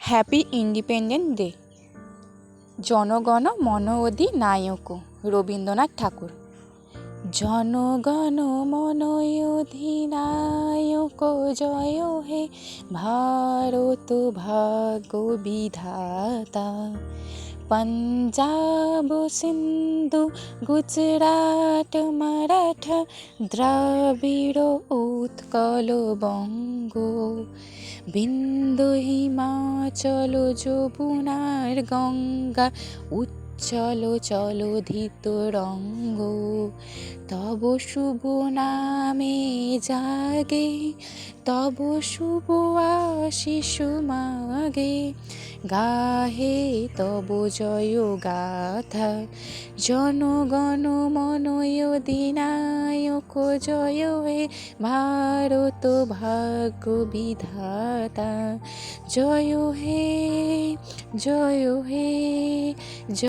Happy independent day জনগণ মন অধিনায়ক রবীন্দ্রনাথ ঠাকুর। জনগণ মন অধিনায়ক জয় হে ভারত ভাগ্য বিধাতা। পঞ্জাব সিন্ধু গুজরাট মারাঠা দ্রাবিড় উৎকল বঙ্গ। বিন্দু হিমাচল যমুনার গঙ্গা উচ্চল চলধিত রঙ্গ, তব শুভ নামে জাগে, তব শুভ আশিস মাগে, গাহে তব জয় গাথা, জনগণ মনয় অধিনায়ক জয় হে ভারত ভাগ্য বিধাতা, জয় হে জয় হে